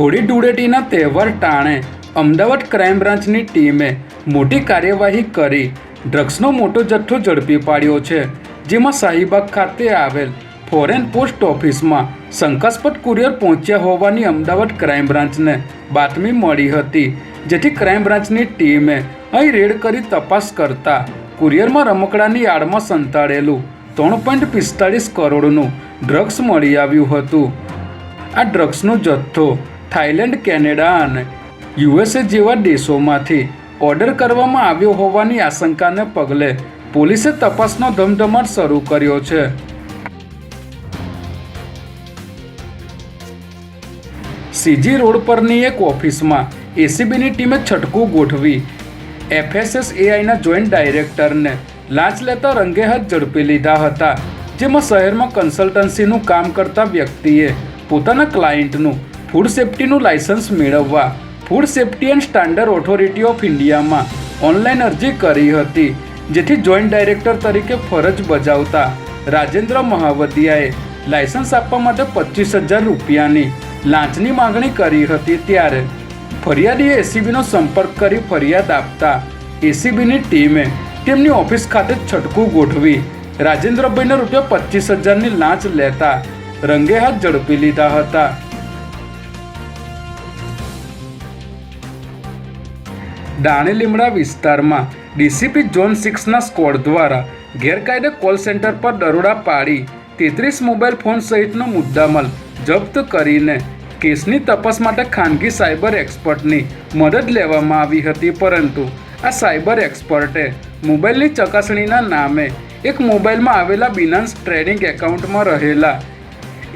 હોળી ધૂળેટીના તહેવાર ટાણે અમદાવાદ ક્રાઇમ બ્રાન્ચની ટીમે મોટી કાર્યવાહી કરી. ડ્રગ્સનો મોટો જથ્થો ઝડપી પાડ્યો છે, જેમાં શાહીબાગ ખાતે આવેલ ફોરેન પોસ્ટ ઓફિસમાં શંકાસ્પદ કુરિયર પહોંચ્યા હોવાની અમદાવાદ ક્રાઇમ બ્રાન્ચને બાતમી મળી હતી, જેથી ક્રાઇમ બ્રાન્ચની ટીમે અહીં રેડ કરી તપાસ કરતા કુરિયરમાં રમકડાની આડમાં સંતાડેલું ત્રણ પોઈન્ટ પિસ્તાળીસ કરોડનું ડ્રગ્સ મળી આવ્યું હતું. આ ડ્રગ્સનો જથ્થો થાઇલેન્ડ, કેનેડા અને યુએસએ જેવા દેશોમાંથી ઓર્ડર કરવામાં આવ્યો હોવાની આશંકાને પગલે પોલીસે તપાસનો ધમધમાટ શરૂ કર્યો છે. સીજી રોડ પરની એક ઓફિસમાં એસીબીની ટીમે છટકું ગોઠવી એફએસએસએઆઈના જોઈન્ટ ડાયરેક્ટરને લાંચ લેતા રંગે હાથ ઝડપી લીધા હતા, જેમાં શહેરમાં કન્સલ્ટન્સીનું કામ કરતા વ્યક્તિએ પોતાના ક્લાયન્ટનું ફૂડ સેફ્ટીનું લાયસન્સ મેળવવા food safety and standard authority of ઇન્ડિયામાં ઓનલાઈન અરજી કરી હતી, જેથી જોઈન્ટ ડાયરેક્ટર તરીકે ફરજ બજાવતા રાજેન્દ્ર મહાવદિયાએ લાયસન્સ આપવા માટે પચીસ હજાર રૂપિયાની લાંચની માંગણી કરી હતી ત્યારે ફરિયાદીએ એસીબીનો સંપર્ક કરી ફરિયાદ આપતા એસીબીની ટીમે તેમની ઓફિસ ખાતે છટકું ગોઠવી રાજેન્દ્રભાઈને રૂપિયા પચીસ હજારની લાંચ લેતા રંગે હાથ ઝડપી લીધા હતા. દાણી લીમડા વિસ્તારમાં ડીસીપી ઝોન સિક્સના સ્કોડ દ્વારા ગેરકાયદે કોલ સેન્ટર પર દરોડા પાડી તેત્રીસ મોબાઈલ ફોન સહિતનો મુદ્દામાલ જપ્ત કરીને કેસની તપાસ માટે ખાનગી સાયબર એક્સપર્ટની મદદ લેવામાં આવી હતી. પરંતુ આ સાયબર એક્સપર્ટે મોબાઈલની ચકાસણીના નામે એક મોબાઈલમાં આવેલા બિનાન્સ ટ્રેડિંગ એકાઉન્ટમાં રહેલા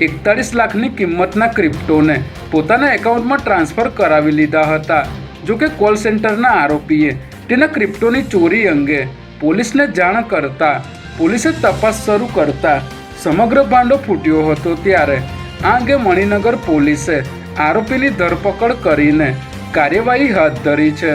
એકતાળીસ લાખની કિંમતના ક્રિપ્ટોને પોતાના એકાઉન્ટમાં ટ્રાન્સફર કરાવી લીધા હતા. જોકે કોલ સેન્ટરના આરોપીએ તેના ક્રિપ્ટોની ચોરી અંગે પોલીસને જાણ કરતા પોલીસે તપાસ શરૂ કરતા સમગ્ર ભાંડો ફૂટ્યો હતો ત્યારે આ અંગે મણિનગર પોલીસે આરોપીની ધરપકડ કરીને કાર્યવાહી હાથ ધરી છે.